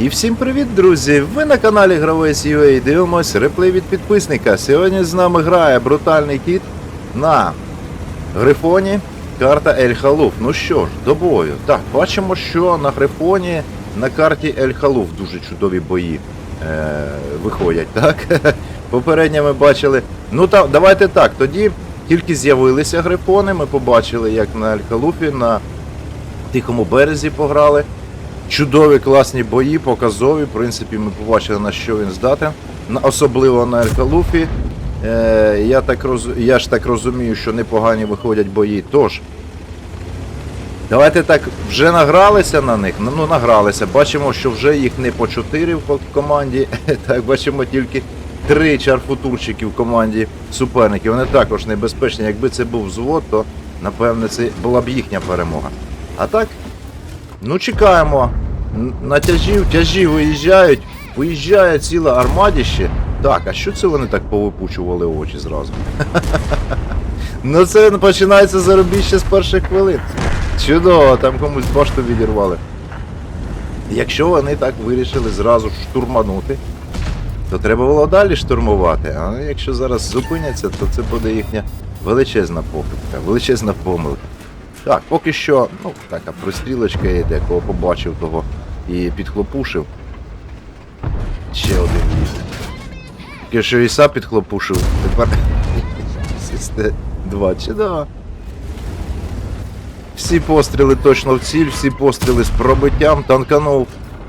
І всім привіт, друзі! Ви на каналі Гравець UA дивимось реплей від підписника. Сьогодні з нами грає брутальний кіт на Грифоні. Карта Ель Халуф. Ну що ж, до бою. Так, бачимо, що на Грифоні на карті Ель Халуф дуже чудові бої е, виходять, так? Попередньо ми бачили. Ну та давайте так, тоді тільки з'явилися грифони, ми побачили, як на Ель Халуфі на Тихому березі пограли. Чудові класні бої, показові. В принципі, ми побачили на що він здатен. Особливо на Елькалуфі. Е, я, так роз... я ж так розумію, що непогані виходять бої. Тож. Давайте так, вже награлися на них. Ну, ну награлися. Бачимо, що вже їх не по 4 в команді. Так, бачимо тільки 3 чарфутурщики в команді суперників. Вони також небезпечні. Якби це був взвод, то напевне це була б їхня перемога. А так, Ну, чекаємо. На тяжі, тяжі виїжджають, виїжджає ціле армадіще. Так, а що це вони так повипучували очі зразу? ну це починається заробіще з перших хвилин. Чудово, там комусь башту відірвали. Якщо вони так вирішили зразу штурманути, то треба було далі штурмувати. А якщо зараз зупиняться, то це буде їхня величезна похибка, величезна помилка. Так, поки що, ну, така пристрілочка йде, кого побачив, того і підхлопушив. Ще один їде. Тільки що Іса підхлопушив, тепер. Систе два чи да. Всі постріли точно в ціль, всі постріли з пробиттям, танканув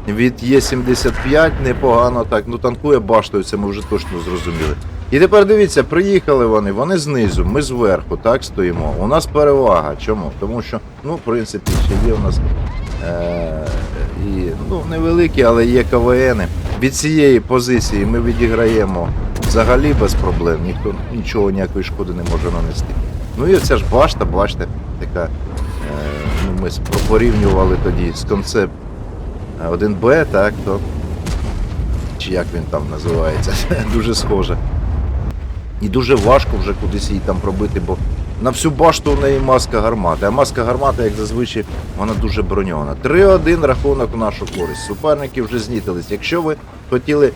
від Є75, непогано так. Ну танкує баштою, це ми вже точно зрозуміли. І тепер дивіться, приїхали вони, вони знизу, ми зверху, так стоїмо. У нас перевага. Чому? Тому що, ну, в принципі, ще є у нас е- і, ну, невеликі, але є КВНи. Від цієї позиції ми відіграємо взагалі без проблем, ніхто нічого ніякої шкоди не може нанести. Ну і оця ж башта, бачите, така. Е- ну, ми порівнювали тоді з концепт 1Б, так, то. Чи як він там називається, дуже схоже. І дуже важко вже кудись її там пробити, бо на всю башту у неї маска гармати. А маска гармати, як зазвичай, вона дуже броньована. 3-1 рахунок у нашу користь. Суперники вже знітились. Якщо ви хотіли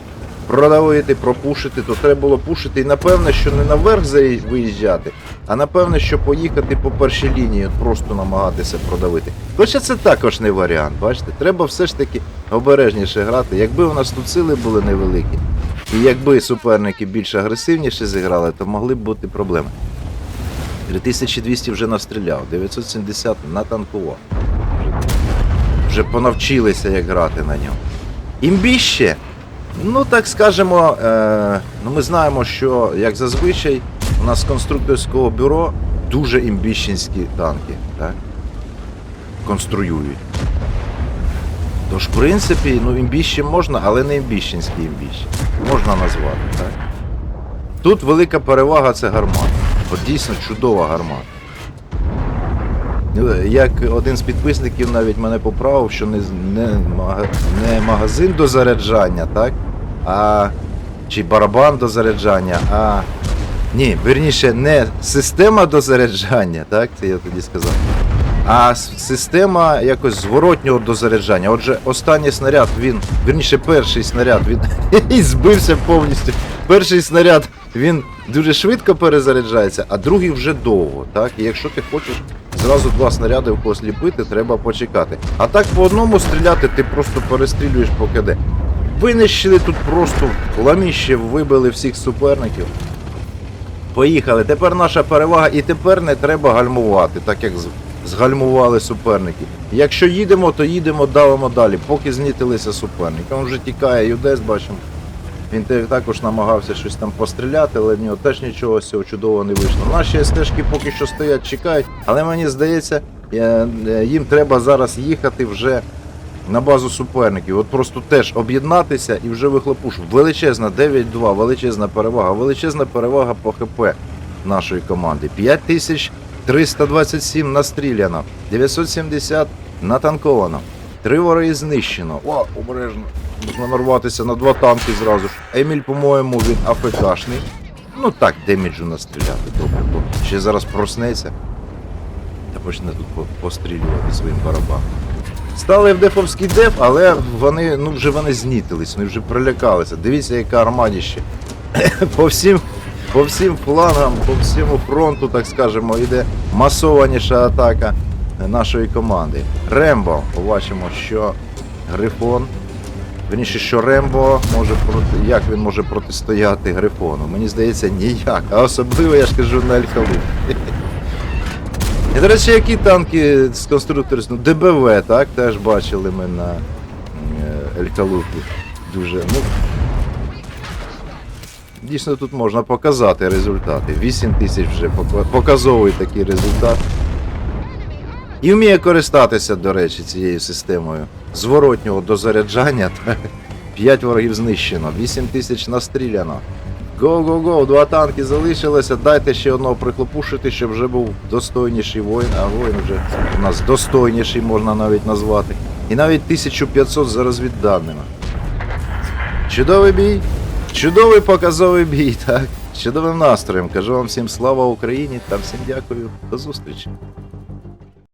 продавити, пропушити, то треба було пушити. І напевне, що не наверх виїжджати, а напевне, що поїхати по першій лінії, от просто намагатися продавити. Хоча це також не варіант, бачите? Треба все ж таки обережніше грати. Якби у нас тут сили були невеликі, і якби суперники більш агресивніше зіграли, то могли б бути проблеми. 3200 вже настріляв, 970 натанкував. Вже понавчилися, як грати на ньому. Імбіще, ну так скажемо, е, ну ми знаємо, що як зазвичай у нас конструкторського бюро дуже імбіщенські танки, так? Конструюють. Тож, в принципі, ну імбіще можна, але не імбіщенські імбіще. Можна назвати, так? Тут велика перевага це гармата. От дійсно чудова гармата. Ну, Як один з підписників навіть мене поправив, що не, не, не магазин до заряджання, так? А, чи барабан до заряджання, а. Ні, верніше, не система до заряджання, так? Це я тоді сказав. А система якось зворотнього дозаряджання. Отже, останній снаряд, він, верніше, перший снаряд, він збився повністю. Перший снаряд він дуже швидко перезаряджається, а другий вже довго. Так? І якщо ти хочеш зразу два снаряди в когось ліпити, треба почекати. А так по одному стріляти ти просто перестрілюєш по КД. Винищили тут просто ламіще, вибили всіх суперників. Поїхали. Тепер наша перевага, і тепер не треба гальмувати, так як згальмували суперники. Якщо їдемо, то їдемо, давимо далі, поки знітилися суперники. Він вже тікає, Юдес бачимо. Він також намагався щось там постріляти, але в нього теж нічого з цього чудового не вийшло. Наші стежки поки що стоять, чекають, але мені здається, е, е, їм треба зараз їхати вже на базу суперників. От просто теж об'єднатися і вже вихлопуш. Величезна 9-2, величезна перевага, величезна перевага по ХП нашої команди. 5327 настріляно, 970 натанковано. Три вори знищено. О, обережно. Можна нарватися на два танки зразу ж. Еміль, по-моєму, він АФКшний. Ну так, деміджу настріляти. Добре, бо ще зараз проснеться та почне тут пострілювати своїм барабаном. Стали в дефовський деф, але вони, ну, вже вони знітились, вони вже прилякалися. Дивіться, яка армадіще. по всім, по всім флангам, по всьому фронту, так скажемо, йде масованіша атака нашої команди. Рембо, побачимо, що Грифон. Верніше, що Рембо може проти. Як він може протистояти Грифону? Мені здається, ніяк. А особливо я ж кажу на Альхалу. І, до речі, які танки з конструкторів? Ну, ДБВ, так? Теж бачили ми на е, Елькалупі. Дуже. Ну, дійсно тут можна показати результати. 8 тисяч вже пока- показовий такий результат. І вміє користатися, до речі, цією системою зворотнього дозаряджання. 5 ворогів знищено, 8 тисяч настріляно. Го-го-го, два танки залишилося. Дайте ще одного прихлопушити, щоб вже був достойніший воїн, а воїн вже у нас достойніший можна навіть назвати. І навіть 1500 за розвідданими. Чудовий бій, чудовий показовий бій, так. Чудовим настроєм. Кажу вам всім слава Україні та всім дякую. До зустрічі.